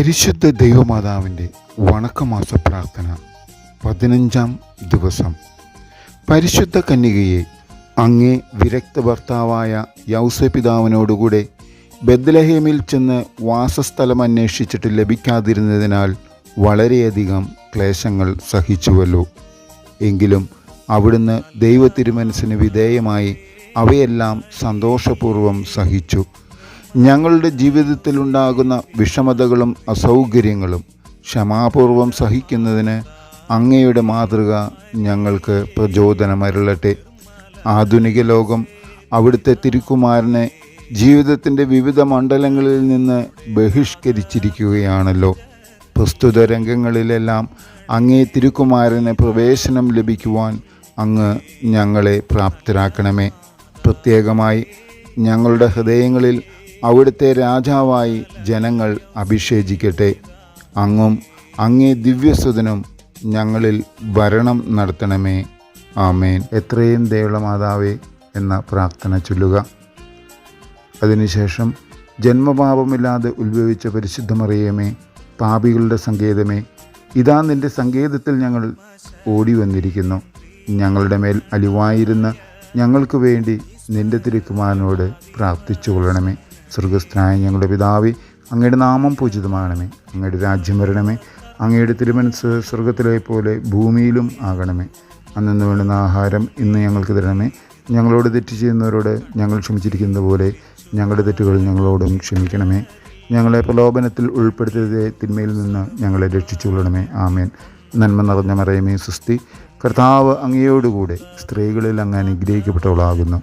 പരിശുദ്ധ ദൈവമാതാവിന്റെ വണക്കമാസ പ്രാർത്ഥന പതിനഞ്ചാം ദിവസം. പരിശുദ്ധ കന്യകയെ അങ്ങേ വിരക്ത ഭർത്താവായ യൗസപിതാവിനോടുകൂടെ ബദ്ലഹേമിൽ ചെന്ന് വാസസ്ഥലം അന്വേഷിച്ചിട്ട് ലഭിക്കാതിരുന്നതിനാൽ വളരെയധികം ക്ലേശങ്ങൾ സഹിച്ചുവല്ലോ. എങ്കിലും അവിടുന്ന് ദൈവത്തിരുമനസ്സിന് വിധേയമായി അവയെല്ലാം സന്തോഷപൂർവം സഹിച്ചു. ഞങ്ങളുടെ ജീവിതത്തിലുണ്ടാകുന്ന വിഷമതകളും അസൗകര്യങ്ങളും ക്ഷമാപൂർവം സഹിക്കുന്നതിന് അങ്ങയുടെ മാതൃക ഞങ്ങൾക്ക് പ്രചോദനമരുളട്ടെ. ആധുനിക ലോകം അവിടുത്തെ തിരുക്കുമാരനെ ജീവിതത്തിന്റെ വിവിധ മണ്ഡലങ്ങളിൽ നിന്ന് ബഹിഷ്കരിച്ചിരിക്കുകയാണല്ലോ. പ്രസ്തുത രംഗങ്ങളിലെല്ലാം അങ്ങേ തിരുക്കുമാരന് പ്രവേശനം ലഭിക്കുവാൻ അങ്ങ് ഞങ്ങളെ പ്രാപ്തരാക്കണമേ. പ്രത്യേകമായി ഞങ്ങളുടെ ഹൃദയങ്ങളിൽ അവിടുത്തെ രാജാവായി ജനങ്ങൾ അഭിഷേചിക്കട്ടെ. അങ്ങും അങ്ങേ ദിവ്യസുതനും ഞങ്ങളിൽ ഭരണം നടത്തണമേ. ആമേൻ. എത്രയും ദേവളമാതാവേ എന്ന പ്രാർത്ഥന ചൊല്ലുക. അതിനുശേഷം ജന്മപാപമില്ലാതെ ഉത്ഭവിച്ച പരിശുദ്ധമറിയമേ പാപികളുടെ സങ്കേതമേ ഇതാ നിന്റെ സങ്കേതത്തിൽ ഞങ്ങൾ ഓടി വന്നിരിക്കുന്നു ഞങ്ങളുടെ മേൽ അലിവായിരുന്ന ഞങ്ങൾക്ക് വേണ്ടി നിന്റെ തിരുക്കുമാരനോട് പ്രാർത്ഥിച്ചു കൊള്ളണമേ സ്വർഗസ്ഥനായ ഞങ്ങളുടെ പിതാവി അങ്ങയുടെ നാമം പൂജിതമാകണമേ. അങ്ങയുടെ രാജ്യം വരണമേ. അങ്ങയുടെ തിരുമനസ് സ്വർഗത്തിലെ പോലെ ഭൂമിയിലും ആകണമേ. അന്നു വേണ്ടുന്ന ആഹാരം ഇന്ന് ഞങ്ങൾക്ക് തരണമേ. ഞങ്ങളോട് തെറ്റ് ചെയ്യുന്നവരോട് ഞങ്ങൾ ക്ഷമിച്ചിരിക്കുന്നത് പോലെ ഞങ്ങളുടെ തെറ്റുകൾ ഞങ്ങളോടും ക്ഷമിക്കണമേ. ഞങ്ങളെ പ്രലോഭനത്തിൽ ഉൾപ്പെടുത്തിയതേ തിന്മയിൽ നിന്ന് ഞങ്ങളെ രക്ഷിച്ചുകൊള്ളണമേ ആമേൻ. നന്മ നിറഞ്ഞ മറയമേ സുസ്തി കർത്താവ് അങ്ങയോടുകൂടെ സ്ത്രീകളിൽ അങ്ങ് അനുഗ്രഹിക്കപ്പെട്ടവളാകുന്നു.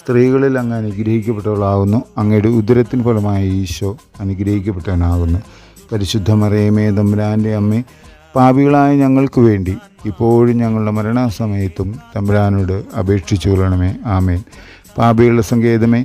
സ്ത്രീകളിൽ അങ്ങ് അനുഗ്രഹിക്കപ്പെട്ടവളാകുന്നു. അങ്ങയുടെ ഉദരത്തിന് ഫലമായ ഈശോ അനുഗ്രഹിക്കപ്പെട്ടവനാകുന്നു. പരിശുദ്ധ മറിയമേ തമ്പുരാന്റെ അമ്മ പാപികളായ ഞങ്ങൾക്ക് വേണ്ടി ഇപ്പോഴും ഞങ്ങളുടെ മരണസമയത്തും തമ്പുരാനോട് അപേക്ഷിച്ചു കൊള്ളണമേ ആമേൻ. പാപികളുടെ സങ്കേതമേ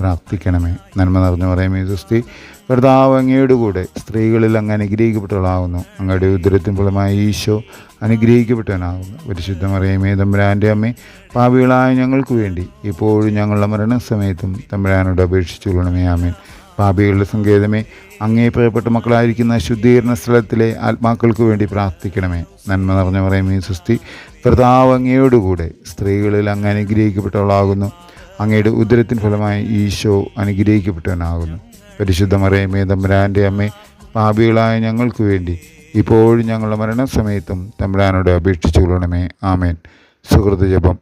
പ്രാർത്ഥിക്കണമേ. നന്മ നിറഞ്ഞു പറയുമേ സുസ്തി കർത്താവ് അങ്ങയുടെ കൂടെ സ്ത്രീകളിൽ അങ്ങ് അനുഗ്രഹിക്കപ്പെട്ടവളാകുന്നു അങ്ങയുടെ ഉദരത്തിൻ ഫലമായ ഈശോ അനുഗ്രഹിക്കപ്പെട്ടവനാകുന്നു പരിശുദ്ധമറിയമേ തമ്പുരാന്റെ അമ്മ പാപികളായ ഞങ്ങൾക്ക് വേണ്ടി ഇപ്പോഴും ഞങ്ങളുടെ മരണസമയത്തും തമ്പുരാനോട് അപേക്ഷിച്ചു കൊള്ളണമേ. ആമേൻ. പാപികളുടെ സങ്കേതമേ അങ്ങേ പ്രിയപ്പെട്ട മക്കളായിരിക്കുന്ന ശുദ്ധീകരണ സ്ഥലത്തിലെ ആത്മാക്കൾക്ക് വേണ്ടി പ്രാർത്ഥിക്കണമേ. നന്മ നിറഞ്ഞ പറയുമേ സുസ്തി കർത്താവ് അങ്ങയോടുകൂടെ സ്ത്രീകളിൽ അങ്ങ് അനുഗ്രഹിക്കപ്പെട്ടവളാകുന്നു. അങ്ങയുടെ ഉദരത്തിന് ഫലമായി ഈശോ അനുഗ്രഹിക്കപ്പെട്ടവനാകുന്നു. പരിശുദ്ധ മറിയമേ തമ്പുരാന്റെ അമ്മേ പാപികളായ ഞങ്ങൾക്ക് വേണ്ടി ഇപ്പോഴും ഞങ്ങളുടെ മരണസമയത്തും തമ്പുരാനോട് അപേക്ഷിച്ചു കൊള്ളണമേ. ആമേൻ. സുഹൃത്ത് ജപം.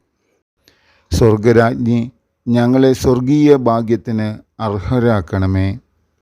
സ്വർഗരാജ്ഞി ഞങ്ങളെ സ്വർഗീയ ഭാഗ്യത്തിന് അർഹരാക്കണമേ.